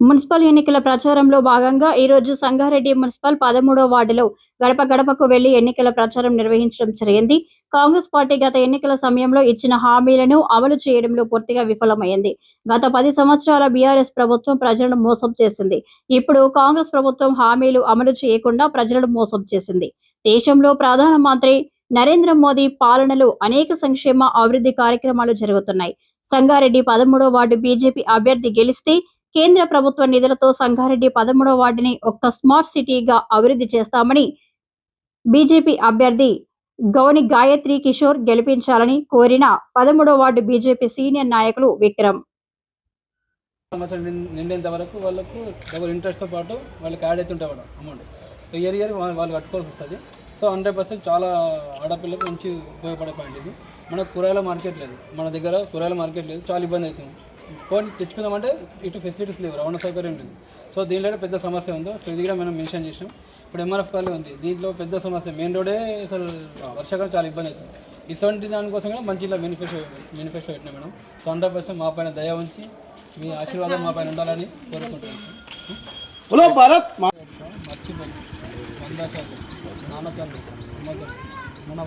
Municipal ఎన్నికల ప్రచారంలో భాగంగా ఈ రోజు సంగారెడ్డి మున్సిపల్ పదమూడో వార్డులో గడప గడపకు వెళ్ళి ఎన్నికల ప్రచారం నిర్వహించడం జరిగింది. కాంగ్రెస్ పార్టీ గత ఎన్నికల సమయంలో ఇచ్చిన హామీలను అమలు చేయడంలో పూర్తిగా విఫలమైంది. గత పది సంవత్సరాల బీఆర్ఎస్ ప్రభుత్వం ప్రజలను మోసం చేసింది. ఇప్పుడు కాంగ్రెస్ ప్రభుత్వం హామీలు అమలు చేయకుండా ప్రజలను మోసం చేసింది. దేశంలో ప్రధానమంత్రి నరేంద్ర మోదీ పాలనలో అనేక సంక్షేమ అభివృద్ధి కార్యక్రమాలు జరుగుతున్నాయి. సంగారెడ్డి పదమూడో వార్డు బీజేపీ అభ్యర్థి గెలిస్తే కేంద్ర ప్రభుత్వ నిధులతో సంగారెడ్డి పదమూడవ వార్డుని ఒక్క స్మార్ట్ సిటీగా అభివృద్ధి చేస్తామని బీజేపీ అభ్యర్థి గౌని గాయత్రి కిషోర్ గెలిపించాలని కోరిన పదమూడవ వార్డు బీజేపీ సీనియర్ నాయకులు విక్రమ్. సంవత్సరం నిండేంత వరకు వాళ్ళకు డబుల్ ఇంట్రెస్ట్తో పాటు వాళ్ళకి యాడ్ అవుతుంటే కూడా అమౌంట్. సో ఇయర్ ఇయర్ వాళ్ళు కట్టుకోవాల్సి వస్తుంది. సో హండ్రెడ్ పర్సెంట్ చాలా ఆడపిల్లలకు మంచి ఉపయోగపడే పాయింట్ ఇది. మనకు కూరగాయల మార్కెట్ లేదు. మన దగ్గర కూరగాయల మార్కెట్ లేదు. చాలా ఇబ్బంది అవుతుంది. ఫోన్ తెచ్చుకుందామంటే ఇటు ఫెసిలిటీస్ లేవు రవాణా సౌకర్యం లేదు. సో దీనిలో పెద్ద సమస్య ఉందో. సో ఇది కూడా మనం మెన్షన్ చేసినాం. ఇప్పుడు ఎంఆర్ఎఫ్ కాలే ఉంది. దీంట్లో పెద్ద సమస్య మెయిన్ రోడే అసలు వర్షాకాలం చాలా ఇబ్బంది అవుతుంది. ఇటువంటి దానికోసం కూడా మంచి ఇలా మేనిఫెస్టో మేనిఫెస్టో పెట్టినా మేడం. సో హండ్రెడ్ పర్సెంట్ మా పైన దయ ఉంచి మీ ఆశీర్వాదం మా పైన ఉండాలని కోరుకుంటున్నాను భారత్! మర్చిపోయి మన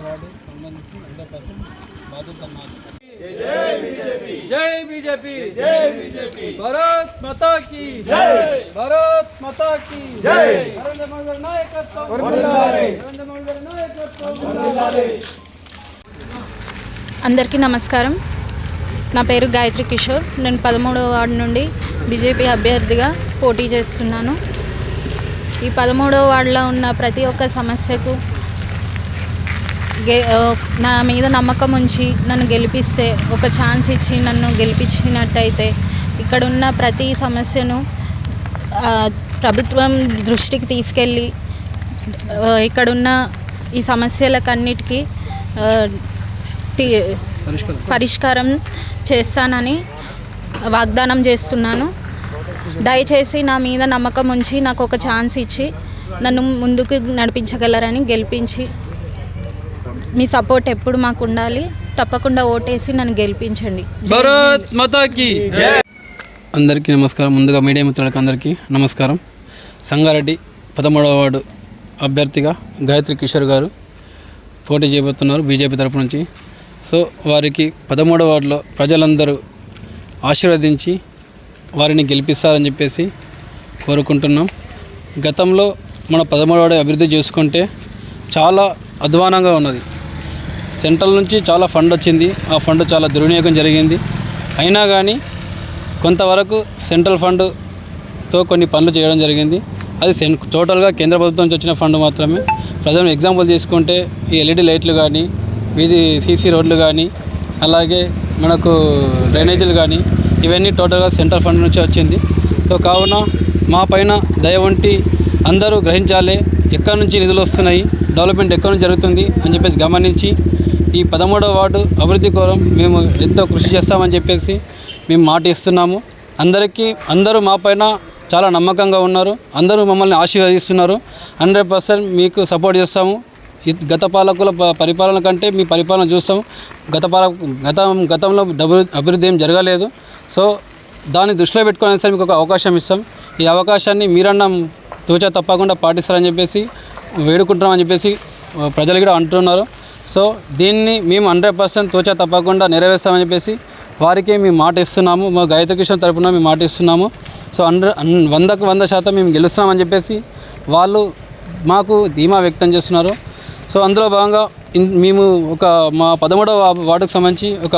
సంబంధించి హండ్రెడ్ పర్సెంట్ బాధ్యత జై బీజేపీ. జై బీజేపీ. భారత్ మాతా की జై. భారత్ మాతా की జై. నరేంద్ర మోదీ గారి నాయకత్వం. నరేంద్ర మోదీ గారి నాయకత్వం. అందరికీ నమస్కారం. నా పేరు గాయత్రి కిషోర్. నేను పదమూడవ వార్డు నుండి బీజేపీ అభ్యర్థిగా పోటీ చేస్తున్నాను. ఈ పదమూడవ వార్డులో ఉన్న ప్రతి ఒక్క సమస్యకు గే నా మీద నమ్మకం ఉంచి నన్ను గెలిపిస్తే ఒక ఛాన్స్ ఇచ్చి నన్ను గెలిపించినట్టయితే ఇక్కడ ఉన్న ప్రతి సమస్యను ప్రభుత్వం దృష్టికి తీసుకెళ్ళి ఇక్కడున్న ఈ సమస్యలకన్నిటికీ పరిష్కారం చేస్తానని వాగ్దానం చేస్తున్నాను. దయచేసి నా మీద నమ్మకం ఉంచి నాకు ఒక ఛాన్స్ ఇచ్చి నన్ను ముందుకు నడిపించగలరని గెలిపించి మీ సపోర్ట్ ఎప్పుడు మాకు ఉండాలి తప్పకుండా ఓటేసి నన్ను గెలిపించండి. భారత్ మాతాకి. అందరికీ నమస్కారం. ముందుగా మీడియా మిత్రులకు అందరికీ నమస్కారం. సంగారెడ్డి పదమూడవ వార్డు అభ్యర్థిగా గాయత్రి కిషోర్ గారు పోటీ చేయబోతున్నారు బీజేపీ తరపు నుంచి. సో వారికి పదమూడవ వార్డులో ప్రజలందరూ ఆశీర్వదించి వారిని గెలిపిస్తారని చెప్పేసి కోరుకుంటున్నాం. గతంలో మన పదమూడవ వార్డు అభివృద్ధి చేసుకుంటే చాలా అధ్వానంగా ఉన్నది. సెంట్రల్ నుంచి చాలా ఫండ్ వచ్చింది. ఆ ఫండ్ చాలా దుర్వినియోగం జరిగింది. అయినా కానీ కొంతవరకు సెంట్రల్ ఫండ్తో కొన్ని పనులు చేయడం జరిగింది. అది సెన్ టోటల్గా కేంద్ర ప్రభుత్వం నుంచి వచ్చిన ఫండ్ మాత్రమే. ప్రజలు ఎగ్జాంపుల్ తీసుకుంటే ఈ ఎల్ఈడి లైట్లు కానీ వీధి సీసీ రోడ్లు కానీ అలాగే మనకు డ్రైనేజీలు కానీ ఇవన్నీ టోటల్గా సెంట్రల్ ఫండ్ నుంచి వచ్చింది. సో కావున మా పైన దయ వంటి అందరూ గ్రహించాలి. ఎక్కడి నుంచి నిధులు వస్తున్నాయి డెవలప్మెంట్ ఎక్కడి నుంచి జరుగుతుంది అని చెప్పేసి గమనించి ఈ పదమూడవ వార్డు అభివృద్ధి కోరం మేము ఎంతో కృషి చేస్తామని చెప్పేసి మేము మాట ఇస్తున్నాము. అందరికీ అందరూ మా పైన చాలా నమ్మకంగా ఉన్నారు. అందరూ మమ్మల్ని ఆశీర్వదిస్తున్నారు. హండ్రెడ్ పర్సెంట్ మీకు సపోర్ట్ చేస్తాము. గత పాలకుల ప- పరిపాలన కంటే మీ పరిపాలన చూస్తాం గత పాల గతం గతంలో డబ్బు అభివృద్ధి ఏం జరగలేదు. సో దాన్ని దృష్టిలో పెట్టుకోవడానికి సరే మీకు ఒక అవకాశం ఇస్తాం. ఈ అవకాశాన్ని మీరన్నా తూచా తప్పకుండా పాటిస్తారని చెప్పేసి వేడుకుంటున్నామని చెప్పేసి ప్రజలు కూడా అంటున్నారు. సో దీన్ని మేము హండ్రెడ్ పర్సెంట్ తూచా తప్పకుండా నెరవేర్స్తామని చెప్పేసి వారికి మేము మాట ఇస్తున్నాము. మా గాయత్రి కృష్ణ తరపున మేము మాట ఇస్తున్నాము. సో హండ్రెడ్ వందకు వంద శాతం మేము గెలుస్తున్నామని చెప్పేసి వాళ్ళు మాకు ధీమా వ్యక్తం చేస్తున్నారు. సో అందులో భాగంగా మేము ఒక మా పదమూడవ వార్డుకు సంబంధించి ఒక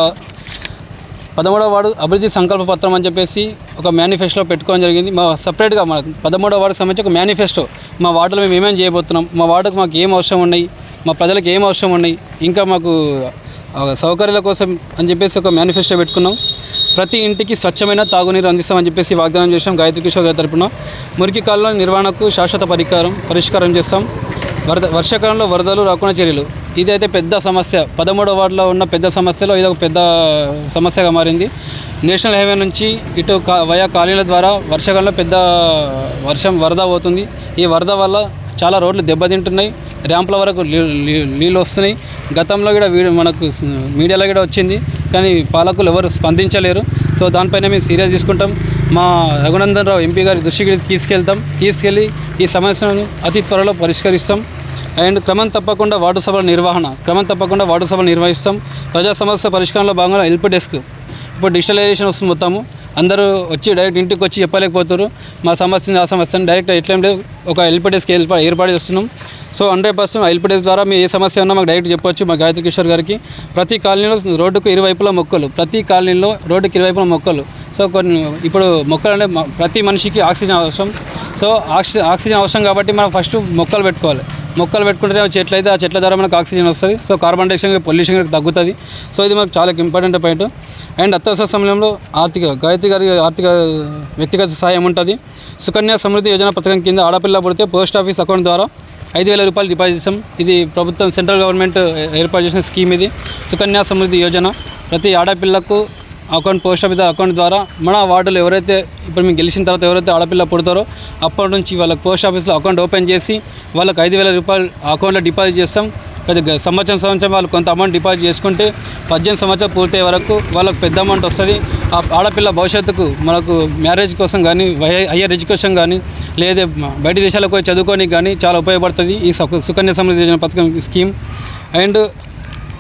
పదమూడవ వార్డు అభివృద్ధి సంకల్ప పత్రం అని చెప్పేసి ఒక మేనిఫెస్టో పెట్టుకోవడం జరిగింది. మా సపరేట్గా మా పదమూడవ వార్డుకు సంబంధించి ఒక మేనిఫెస్టో మా వార్డులో మేము ఏమేమి చేయబోతున్నాం మా వార్డుకు మాకు ఏం అవసరం ఉన్నాయి మా ప్రజలకు ఏం అవసరం ఉన్నాయి ఇంకా మాకు సౌకర్యాల కోసం అని చెప్పేసి ఒక మేనిఫెస్టో పెట్టుకున్నాం. ప్రతి ఇంటికి స్వచ్ఛమైన తాగునీరు అందిస్తామని చెప్పేసి వాగ్దానం చేసాం గాయత్రి కిషోర్ గారి తరపున. మురికి కాలువల నిర్వహణకు శాశ్వత పరికారం పరిష్కారం చేస్తాం. వరద వర్షాకాలంలో వరదలు రాకుండా చర్యలు. ఇదైతే పెద్ద సమస్య. పదమూడవ వార్డులో ఉన్న పెద్ద సమస్యలో ఇది ఒక పెద్ద సమస్యగా మారింది. నేషనల్ హైవే నుంచి ఇటు వయా కాలనీల ద్వారా వర్షాకాలంలో పెద్ద వర్షం వరద పోతుంది. ఈ వరద వల్ల చాలా రోడ్లు దెబ్బతింటున్నాయి. ర్యాంపుల వరకు నీళ్ళు వస్తున్నాయి. గతంలో కూడా మనకు మీడియాలో కూడా వచ్చింది. కానీ పాలకులు ఎవరు స్పందించలేరు. సో దానిపైన మేము సీరియస్ తీసుకుంటాం. మా రఘునందన్ రావు ఎంపీ గారి దృష్టికి తీసుకెళ్తాం. తీసుకెళ్ళి ఈ సమస్యను అతి త్వరలో పరిష్కరిస్తాం. అండ్ క్రమం తప్పకుండా వార్డు సభల నిర్వహణ క్రమం తప్పకుండా వార్డు సభలు నిర్వహిస్తాం. ప్రజా సమస్య పరిష్కారంలో భాగంగా హెల్ప్ డెస్క్. ఇప్పుడు డిజిటలైజేషన్ వస్తుంది మొత్తము. అందరూ వచ్చి డైరెక్ట్ ఇంటికి వచ్చి చెప్పలేకపోతారు మా సమస్యని ఆ సమస్యని డైరెక్ట్ ఎట్లంటే ఒక హెల్ప్ డెస్క్ ఏర్పా- ఏర్పాటు చేస్తున్నాం. So hundred percent help desk ద్వారా మీ ఏ సమస్య ఉన్నా మాకు డైరెక్ట్ చెప్పొచ్చు మా గాయత్రి కిషోర్ గారికి. ప్రతి కాలనీలో రోడ్డుకు ఇరువైపులా మొక్కలు ప్రతి కాలనీలో రోడ్డుకి ఇరువైపులా మొక్కలు. సో కొన్ని ఇప్పుడు మొక్కలు అంటే ప్రతి మనిషికి ఆక్సిజన్ అవసరం. సో ఆక్సి ఆక్సిజన్ అవసరం కాబట్టి మనం ఫస్ట్ మొక్కలు పెట్టుకోవాలి. మొక్కలు పెట్టుకుంటే చెట్లు అయితే ఆ చెట్ల ద్వారా మనకు ఆక్సిజన్ వస్తుంది. సో కార్బన్ డైఆక్సైడ్ పొల్యూషన్ తగ్గుతుంది. సో ఇది మనకు చాలా ఇంపార్టెంట్ పాయింట్. అండ్ అత్యవసర సమయంలో ఆర్థిక గాయత్రి గారి ఆర్థిక వ్యక్తిగత సహాయం ఉంటుంది. సుకన్య సమృద్ధి యోజన పథకం కింద ఆడపిల్ల పుడితే పోస్ట్ ఆఫీస్ అకౌంట్ ద్వారా ఐదు వేల రూపాయలు డిపాజిట్ చేస్తాం ఇది ప్రభుత్వం సెంట్రల్ గవర్నమెంట్ ఏర్పాటు చేసిన స్కీమ్ ఇది. సుకన్య సమృద్ధి యోజన. ప్రతి ఆడపిల్లకు అకౌంట్ పోస్ట్ ఆఫీస్ అకౌంట్ ద్వారా మన వార్డులో ఎవరైతే ఇప్పుడు మేము గెలిచిన తర్వాత ఎవరైతే ఆడపిల్ల పుడతారో అప్పటి నుంచి వాళ్ళకి పోస్ట్ ఆఫీస్లో అకౌంట్ ఓపెన్ చేసి వాళ్ళకి ఐదు వేల రూపాయలు అకౌంట్లో డిపాజిట్ చేస్తాం. అది సంవత్సరం సంవత్సరం వాళ్ళు కొంత అమౌంట్ డిపాజిట్ చేసుకుంటే పద్దెనిమిది సంవత్సరాలు పూర్తయ్యే వరకు వాళ్ళకి పెద్ద అమౌంట్ వస్తుంది. ఆ ఆడపిల్ల భవిష్యత్తుకు మనకు మ్యారేజ్ కోసం కానీ హయ్యర్ ఎడ్యుకేషన్ కానీ లేదా బయట దేశాలకు పోయి చదువుకోనికి కానీ చాలా ఉపయోగపడుతుంది ఈ సు- సుకన్య సమృద్ధి యోజన పథకం స్కీమ్. అండ్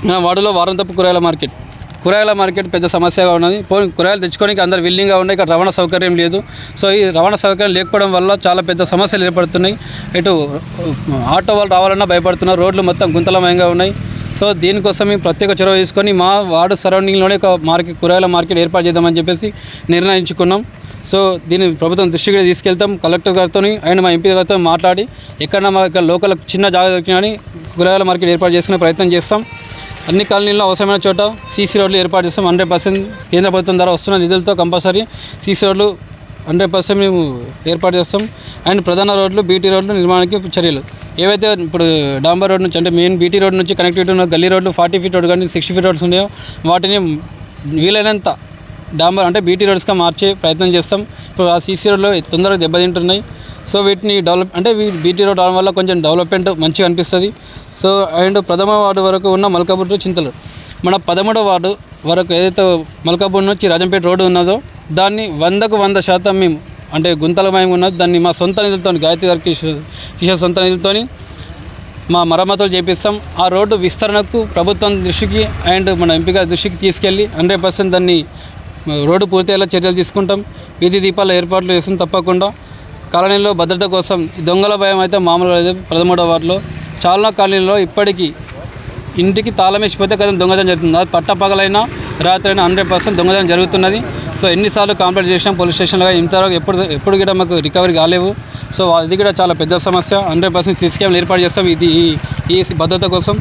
నా వార్డులో వారం తప్పు కూరగాయల మార్కెట్. కూరగాయల మార్కెట్ పెద్ద సమస్యగా ఉన్నది. పోనీ కూరగాయలు తెచ్చుకోనికి అందరు విల్లింగ్గా ఉన్నాయి ఇక్కడ రవాణా సౌకర్యం లేదు. సో ఈ రవాణా సౌకర్యం లేకపోవడం వల్ల చాలా పెద్ద సమస్యలు ఏర్పడుతున్నాయి. ఇటు ఆటో వాళ్ళు రావాలన్నా భయపడుతున్నారు. రోడ్లు మొత్తం గుంతలమయంగా ఉన్నాయి. సో దీనికోసం మేము ప్రత్యేక చొరవ తీసుకొని మా వార్డు సరౌండింగ్లోనే ఒక మార్కెట్ కూరగాయల మార్కెట్ ఏర్పాటు చేద్దామని చెప్పేసి నిర్ణయించుకున్నాం. సో దీన్ని ప్రభుత్వం దృష్టికి తీసుకెళ్తాం. కలెక్టర్ గారితో అండ్ మా ఎంపీ గారితో మాట్లాడి ఎక్కడ మా లోకల్ చిన్న జాగా దొరికినా కూరగాయల మార్కెట్ ఏర్పాటు చేసుకునే ప్రయత్నం చేస్తాం. అన్ని కాలనీల్లో అవసరమైన చోట సీసీ రోడ్లు ఏర్పాటు చేస్తాం. హండ్రెడ్ పర్సెంట్ కేంద్ర ప్రభుత్వం ద్వారా వస్తున్న నిధులతో కంపల్సరీ సీసీ రోడ్లు హండ్రెడ్ పర్సెంట్ మేము ఏర్పాటు చేస్తాం. అండ్ ప్రధాన రోడ్లు బీటీ రోడ్లు నిర్మాణానికి చర్యలు. ఏవైతే ఇప్పుడు డాంబర్ రోడ్ నుంచి అంటే మెయిన్ బీటీ రోడ్ నుంచి కనెక్టివిటీ ఉన్న గల్లీ రోడ్లు ఫార్టీ ఫీట్ రోడ్ కానీ సిక్స్టీ ఫీట్ రోడ్స్ ఉన్నాయో వాటిని వీలైనంత డాంబర్ అంటే బీటీ రోడ్స్గా మార్చే ప్రయత్నం చేస్తాం. ఇప్పుడు ఆ సీసీ రోడ్లో తొందరగా దెబ్బతింటున్నాయి. సో వీటిని డెవలప్ అంటే బీటీ రోడ్ రావడం వల్ల కొంచెం డెవలప్మెంట్ మంచిగా అనిపిస్తుంది. సో అండ్ ప్రథమ వార్డు వరకు ఉన్న మల్కాపూర్ టు చింతలు మన పదమూడవ వార్డు వరకు ఏదైతే మల్కాపూర్ నుంచి రాజంపేట రోడ్డు ఉన్నదో దాన్ని వందకు వంద శాతం మేము అంటే గుంతలమయం ఉన్నది. దాన్ని మా సొంత నిధులతో గాయత్రి గారి కిషోర్ కిషోర్ సొంత నిధులతోని మా మరమ్మతులు చేపిస్తాం. ఆ రోడ్డు విస్తరణకు ప్రభుత్వం దృష్టికి అండ్ మన ఎంపిక దృష్టికి తీసుకెళ్ళి హండ్రెడ్ పర్సెంట్ దాన్ని రోడ్డు పూర్తయ్యేలా చర్యలు తీసుకుంటాం. వీధి దీపాల ఏర్పాట్లు చేస్తాం తప్పకుండా. కాలనీలో భద్రత కోసం దొంగల భయం అయితే మామూలు లేదు. పదమూడవ వార్డులో చాలా కాలనీలో ఇప్పటికీ ఇంటికి తాళం వేసిపోతే కదా దొంగతనం జరుగుతుంది. అది పట్టపగలైనా రాత్రి అయినా హండ్రెడ్ పర్సెంట్ దొంగతనం జరుగుతున్నది. సో ఎన్నిసార్లు కంప్లైంట్ చేసినాం పోలీస్ స్టేషన్లో ఇంతవరకు ఎప్పుడు ఎప్పుడు కూడా మాకు రికవరీ కాలేవు. సో అది కూడా చాలా పెద్ద సమస్య. హండ్రెడ్ పర్సెంట్ సీసీ కెమెరాలు ఏర్పాటు చేస్తాం. ఇది ఈ భద్రత కోసం.